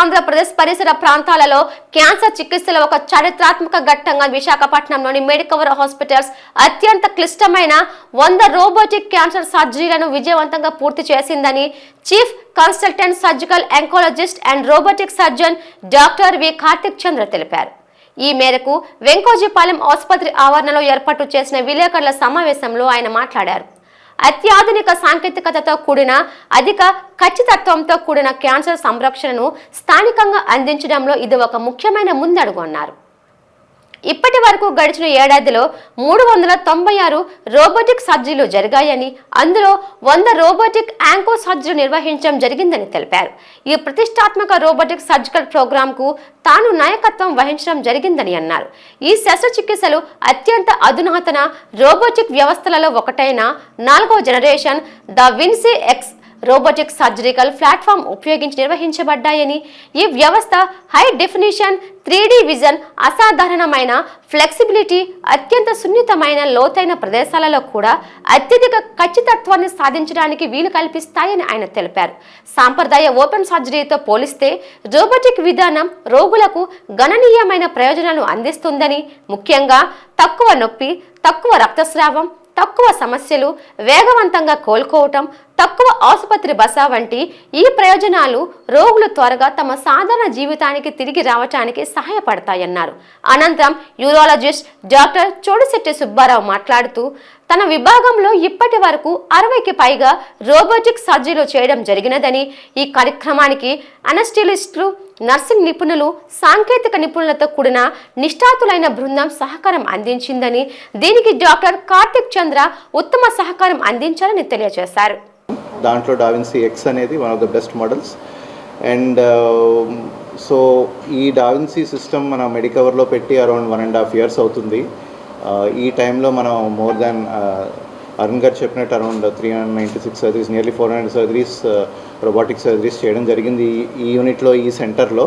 ఆంధ్రప్రదేశ్ పరిసర ప్రాంతాలలో క్యాన్సర్ చికిత్సలో ఒక చారిత్రాత్మక ఘట్టంగా విశాఖపట్నంలోని మెడికవర్ హాస్పిటల్స్ అత్యంత క్లిష్టమైన వంద రోబోటిక్ క్యాన్సర్ సర్జరీలను విజయవంతంగా పూర్తి చేసిందని chief consultant surgical oncologist and robotic surgeon doctor V Karthik Chandra తెలిపారు. ఈ మేరకు వెంకోజీపాలెం ఆసుపత్రి ఆవరణలో ఏర్పాటు చేసిన విలేకరుల సమావేశంలో ఆయన మాట్లాడారు. అత్యాధునిక సాంకేతికతతో కూడిన అధిక ఖచ్చితత్వంతో కూడిన క్యాన్సర్ సంరక్షణను స్థానికంగా అందించడంలో ఇది ఒక ముఖ్యమైన ముందడుగు అన్నారు. ఇప్పటి వరకు గడిచిన ఏడాదిలో మూడు వందల తొంభై ఆరు రోబోటిక్ సర్జరీలు జరిగాయని అందులో వంద రోబోటిక్ యాంకో సర్జరీ నిర్వహించడం జరిగిందని తెలిపారు. ఈ ప్రతిష్టాత్మక రోబోటిక్ సర్జికల్ ప్రోగ్రాంకు తాను నాయకత్వం వహించడం జరిగిందని అన్నారు. ఈ శస్త్రచికిత్సలు అత్యంత అధునాతన రోబోటిక్ వ్యవస్థలలో ఒకటైన నాలుగో generation da Vinci X robotic surgical platform ఉపయోగించి నిర్వహించబడ్డాయని ఈ వ్యవస్థ హై డెఫినిషన్ త్రీ విజన్ అసాధారణమైన ఫ్లెక్సిబిలిటీ అత్యంత సున్నితమైన లోతైన ప్రదేశాలలో కూడా అత్యధిక ఖచ్చితత్వాన్ని సాధించడానికి వీలు కల్పిస్తాయని ఆయన తెలిపారు. సాంప్రదాయ ఓపెన్ సర్జరీతో పోలిస్తే రోబోటిక్ విధానం రోగులకు గణనీయమైన ప్రయోజనాలు అందిస్తుందని ముఖ్యంగా తక్కువ నొప్పి తక్కువ రక్తస్రావం తక్కువ సమస్యలు వేగవంతంగా కోలుకోవటం తక్కువ ఆసుపత్రి బస వంటి ఈ ప్రయోజనాలు రోగులు త్వరగా తమ సాధారణ జీవితానికి తిరిగి రావటానికి సహాయపడతాయన్నారు. అనంతరం యూరాలజిస్ట్ డాక్టర్ చోడిశెట్టి సుబ్బారావు మాట్లాడుతూ తన విభాగంలో ఇప్పటి వరకు అరవైకి పైగా రోబోటిక్ సర్జరీలు చేయడం జరిగినదని ఈ కార్యక్రమానికి అనస్టిలిస్టులు నర్సింగ్ నిపుణులు సాంకేతిక నిపుణులతో కూడిన నిష్ఠాతులైన బృందం సహకారం అందించిందని దీనికి డాక్టర్ కార్తిక్ చంద్ర ఉత్తమ సహకారం అందించాలని తెలియజేశారు. దాంట్లో డావిన్సీ ఎక్స్ అనేది one of the best models and so ఈ డావిన్సీ సిస్టమ్ మన మెడికవర్లో పెట్టి around one and half years అవుతుంది. Uh, ఈ టైంలో మనం మోర్ దాన్ అరుణ్ గారు చెప్పినట్టు around three hundred ninety six surgeries nearly four hundred surgeries robotic surgeries చేయడం జరిగింది ఈ- యూనిట్లో ఈ సెంటర్లో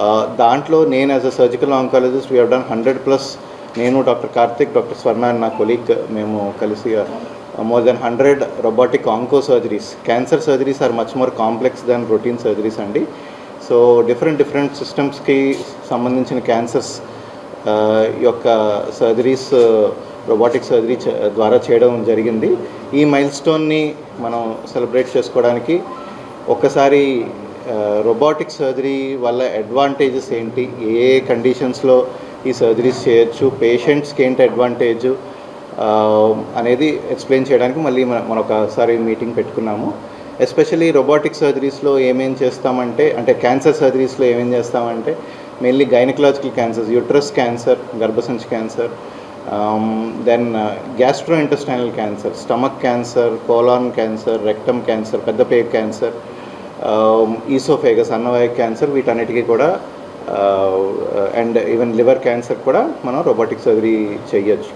uh, దాంట్లో నేను as a surgical oncologist we done hundred plus నేను doctor Karthik doctor Swarna and నా కొలీగ్ మేము కలిసి more than hundred robotic onco surgeries cancer surgeries are much more complex than routine surgeries అండి. సో డిఫరెంట్ డిఫరెంట్ సిస్టమ్స్కి సంబంధించిన cancers uh, యొక్క surgeries robotic surgery ద్వారా చేయడం జరిగింది. ఈ మైల్ స్టోన్ని మనం సెలబ్రేట్ చేసుకోవడానికి ఒక్కసారి రోబోటిక్ సర్జరీ వల్ల అడ్వాంటేజెస్ ఏంటి? ఏ కండిషన్స్లో ఈ సర్జరీస్ చేయొచ్చు? పేషెంట్స్కి ఏంటి అడ్వాంటేజ్ అనేది ఎక్స్ప్లెయిన్ చేయడానికి మళ్ళీ మనం ఒకసారి మీటింగ్ పెట్టుకున్నాము. ఎస్పెషలీ రోబోటిక్ సర్జరీస్లో ఏమేం చేస్తామంటే అంటే క్యాన్సర్ సర్జరీస్లో ఏమేం చేస్తామంటే mainly gynaecological cancers uterus cancer గర్భసంచి cancer then gastro intestinal cancer stomach cancer colon cancer rectum cancer పెద్ద క్యాన్సర్ ఈసోఫేగస్ అన్నవాయ క్యాన్సర్ వీటన్నిటికీ కూడా అండ్ ఈవెన్ లివర్ క్యాన్సర్ కూడా మనం రోబోటిక్ సర్జరీ చేయొచ్చు.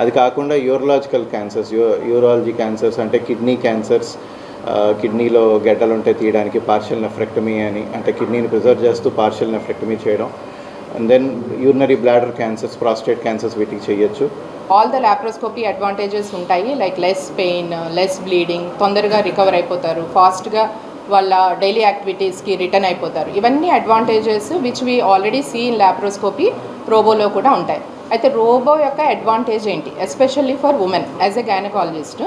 అది కాకుండా urological cancers u urology cancers అంటే కిడ్నీ క్యాన్సర్స్ కిడ్నీలో గడ్డలు ఉంటే తీయడానికి పార్షియల్ నెఫ్రెక్టమీ అని అంటే కిడ్నీని ప్రిజర్వ్ చేస్తూ పార్షియల్ నెఫ్రెక్టమీ చేయడం. And then urinary bladder cancers prostate cancers వీటికి చేయొచ్చు. ఆల్ ద లాప్రోస్కోపీ అడ్వాంటేజెస్ ఉంటాయి like less pain less bleeding తొందరగా రికవర్ అయిపోతారు ఫాస్ట్గా వాళ్ళ డైలీ యాక్టివిటీస్కి రిటర్న్ అయిపోతారు. ఇవన్నీ advantages which we already see in laparoscopy రోబోలో కూడా ఉంటాయి. అయితే రోబో యొక్క అడ్వాంటేజ్ ఏంటి? Especially for women as a gynaecologist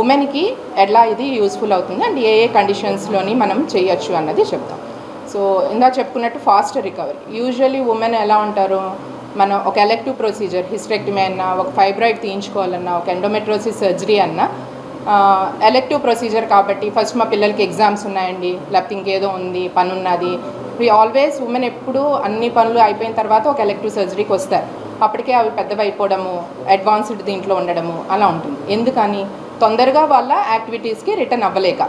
ఉమెన్కి ఎలా ఇది యూస్ఫుల్ అవుతుంది? అండ్ ఏ ఏ కండిషన్స్లోని మనం చేయొచ్చు అన్నది చెప్తాం. సో ఇందా చెప్పుకున్నట్టు ఫాస్ట్ రికవరీ యూజువలీ ఉమెన్ ఎలా ఉంటారు? మనం ఒక ఎలెక్టివ్ ప్రొసీజర్ హిస్టెక్టమీ అన్నా ఒక ఫైబ్రాయిడ్ తీయించుకోవాలన్నా ఒక ఎండోమెట్రోసిస్ సర్జరీ అన్నా ఎలెక్టివ్ ప్రొసీజర్ కాబట్టి ఫస్ట్ మా పిల్లలకి ఎగ్జామ్స్ ఉన్నాయండి. లేకపోతే ఇంకేదో ఉంది పని ఉన్నది వి ఆల్వేస్ ఉమెన్ ఎప్పుడు అన్ని పనులు అయిపోయిన తర్వాత ఒక ఎలెక్టివ్ సర్జరీకి వస్తారు. అప్పటికే అవి పెద్దవి అయిపోవడము అడ్వాన్స్డ్ దీంట్లో ఉండడము అలా ఉంటుంది. ఎందుకని? తొందరగా వాళ్ళ యాక్టివిటీస్కి రిటర్న్ అవ్వలేక.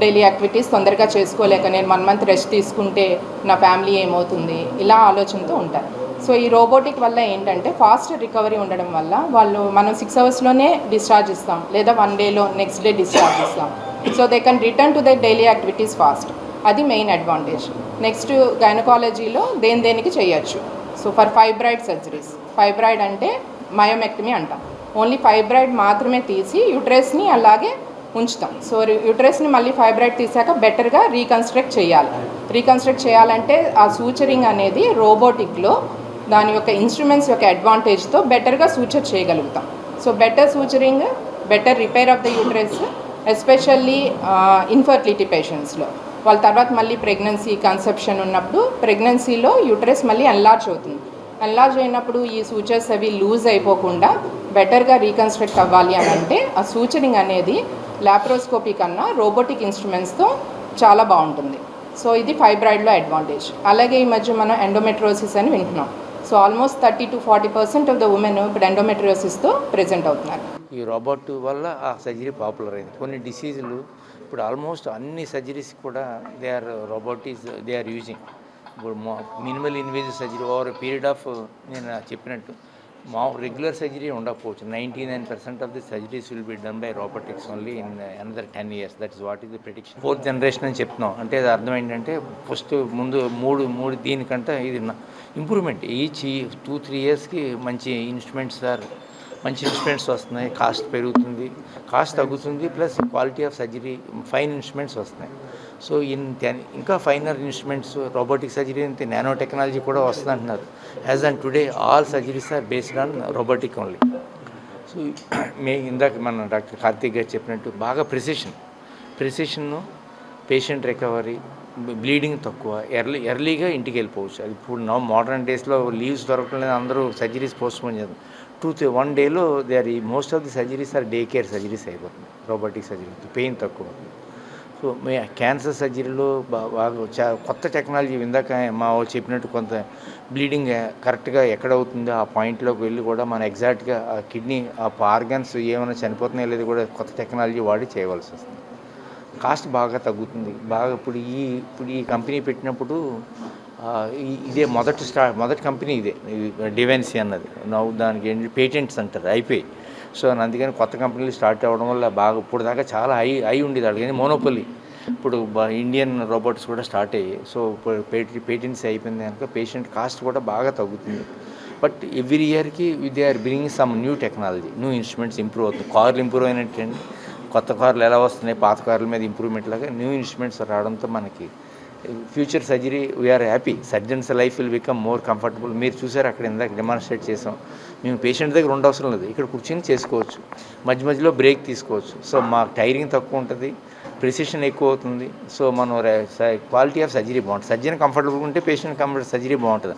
డైలీ యాక్టివిటీస్ తొందరగా చేసుకోలేక నేను వన్ మంత్ రెస్ట్ తీసుకుంటే నా ఫ్యామిలీ ఏమవుతుంది? ఇలా ఆలోచనతో ఉంటారు. సో ఈ రోబోటిక్ వల్ల ఏంటంటే ఫాస్ట్ రికవరీ ఉండడం వల్ల వాళ్ళు మనం సిక్స్ అవర్స్లోనే డిశ్చార్జ్ ఇస్తాం. లేదా వన్ డేలో నెక్స్ట్ డే డిశ్చార్జ్ ఇస్తాం. So they can return to their daily activities fast అది మెయిన్ అడ్వాంటేజ్ నెక్స్ట్ గైనకాలజీలో దేని దేనికి చేయొచ్చు? So for fibroid surgeries fibroid అంటే మయోమెక్టమీ అంటాం. ఓన్లీ ఫైబ్రాయిడ్ మాత్రమే తీసి యూట్రెస్ని అలాగే ఉంచుతాం. సో యూట్రస్ని మళ్ళీ ఫైబ్రాయిడ్ తీసాక బెటర్గా రీకన్స్ట్రక్ట్ చేయాలి. రీకన్స్ట్రక్ట్ చేయాలంటే ఆ సూచరింగ్ అనేది రోబోటిక్లో దాని యొక్క ఇన్స్ట్రుమెంట్స్ యొక్క అడ్వాంటేజ్తో బెటర్గా సూచర్ చేయగలుగుతాం. So better suturing better repair of the uterus especially infertility పేషెంట్స్లో వాళ్ళ తర్వాత మళ్ళీ ప్రెగ్నెన్సీ కన్సెప్షన్ ఉన్నప్పుడు ప్రెగ్నెన్సీలో యూట్రస్ మళ్ళీ ఎన్లార్జ్ అవుతుంది. ఎన్లార్జ్ అయినప్పుడు ఈ సూచర్స్ అవి లూజ్ అయిపోకుండా బెటర్గా రీకన్స్ట్రక్ట్ అవ్వాలి అని అంటే ఆ సూచరింగ్ అనేది లాప్రోస్కోపీ కన్నా రోబోటిక్ ఇన్స్ట్రుమెంట్స్తో చాలా బాగుంటుంది. సో ఇది ఫైబ్రాయిడ్లో అడ్వాంటేజ్ అలాగే ఈ మధ్య మనం ఎండోమెట్రోసిస్ అని వింటున్నాం. So almost thirty to forty percent of the women ఇప్పుడు ఎండోమెట్రోసిస్తో ప్రెజెంట్ అవుతున్నారు. ఈ రోబోట్ వల్ల ఆ సర్జరీ పాపులర్ అయింది. కొన్ని డిసీజులు ఇప్పుడు ఆల్మోస్ట్ అన్ని సర్జరీస్ కూడా they are robotics they are using ఇప్పుడు minimal invasive surgery over period of నేను చెప్పినట్టు మా రెగ్యులర్ సర్జరీ ఉండకపోవచ్చు. Ninety nine percent of the surgeries will be done by robotics only in another ten years that is what is the prediction fourth generation అని చెప్తున్నాం. అంటే అది అర్థం ఏంటంటే ఫస్ట్ ముందు మూడు మూడు దీనికంటే ఇది ఇంప్రూవ్మెంట్ ఈచ్ టూ త్రీ ఇయర్స్కి మంచి ఇన్స్ట్రుమెంట్స్ సార్ మంచి ఇన్స్ట్రుమెంట్స్ వస్తున్నాయి. కాస్ట్ పెరుగుతుంది. కాస్ట్ తగ్గుతుంది. Plus quality of surgery fine instruments వస్తున్నాయి. సో ఇన్ ఇంకా ఫైనర్ ఇన్స్ట్రుమెంట్స్ రోబోటిక్ సర్జరీ అంతే నానో టెక్నాలజీ కూడా వస్తుంది అంటున్నారు as and today all surgeries are based on robotic only. So మే ఇందాక మన డాక్టర్ కార్తీక్ గారు చెప్పినట్టు బాగా ప్రిసిషన్. ప్రిసిషన్ను పేషెంట్ రికవరీ బ్లీడింగ్ తక్కువ ఎర్లీ ఎర్లీగా ఇంటికి వెళ్ళిపోవచ్చు. అది ఇప్పుడు నా మోడర్న్ డేస్లో లీవ్స్ దొరకలేదు అందరూ సర్జరీస్ పోస్ట్పోన్ చేస్తారు. టూ త్రీ వన్ డేలో దే ఆర్ ఈ most of the surgeries are day care surgeries అయిపోతుంది రోబోటిక్ సర్జరీ పెయిన్ తక్కువ. సో మీ క్యాన్సర్ సర్జరీలో బాగా చా కొత్త టెక్నాలజీ ఇందాక మా వాళ్ళు చెప్పినట్టు కొంత బ్లీడింగ్ కరెక్ట్గా ఎక్కడ అవుతుందో ఆ పాయింట్లోకి వెళ్ళి కూడా మన ఎగ్జాక్ట్గా ఆ కిడ్నీ ఆ ఆర్గాన్స్ ఏమైనా చనిపోతున్నాయో లేదు కూడా కొత్త టెక్నాలజీ వాడి చేయవలసి వస్తుంది. కాస్ట్ బాగా తగ్గుతుంది. బాగా ఇప్పుడు ఈ ఇప్పుడు ఈ కంపెనీ పెట్టినప్పుడు ఇదే మొదటి స్టా మొదటి కంపెనీ ఇదే. డివెన్సీ అన్నది. నవ్వు దానికి ఏంటి? పేటెంట్స్ అంటారు. అయిపోయి సో అందుకని కొత్త కంపెనీలు స్టార్ట్ అవ్వడం వల్ల బాగా ఇప్పుడు దాకా చాలా హై హై ఉండేది అడిగింది మోనోపల్లి ఇప్పుడు ఇండియన్ రోబోట్స్ కూడా స్టార్ట్ అయ్యాయి. సో పేటి పేటెన్సీ పేటెంట్స్ అయిపోయింది కనుక పేషెంట్ కాస్ట్ కూడా బాగా తగ్గుతుంది. బట్ ఎవ్రీ ఇయర్కి they are bringing some new technology new instruments improve అవుతుంది. కార్లు ఇంప్రూవ్ అయినట్టండి? కొత్త కార్లు ఎలా వస్తున్నాయి? పాత కార్ల మీద ఇంప్రూవ్మెంట్ లాగా న్యూ ఇన్స్ట్రుమెంట్స్ రావడంతో మనకి future surgery we are happy surgeons life will become more comfortable మీరు చూసారు అక్కడ ఇందాక డెమాన్స్ట్రేట్ చేసాం. మేము పేషెంట్ దగ్గర ఉండవసరం లేదు. ఇక్కడ కూర్చొని చేసుకోవచ్చు. మధ్య మధ్యలో బ్రేక్ తీసుకోవచ్చు. సో మా టైరింగ్ తక్కువ ఉంటుంది. ప్రిసిషన్ ఎక్కువ అవుతుంది. సో మనం క్వాలిటీ ఆఫ్ సర్జరీ బాగుంటుంది. సర్జరీ కంఫర్టబుల్గా ఉంటే పేషెంట్ కంఫర్ట్ సర్జరీ బాగుంటుంది.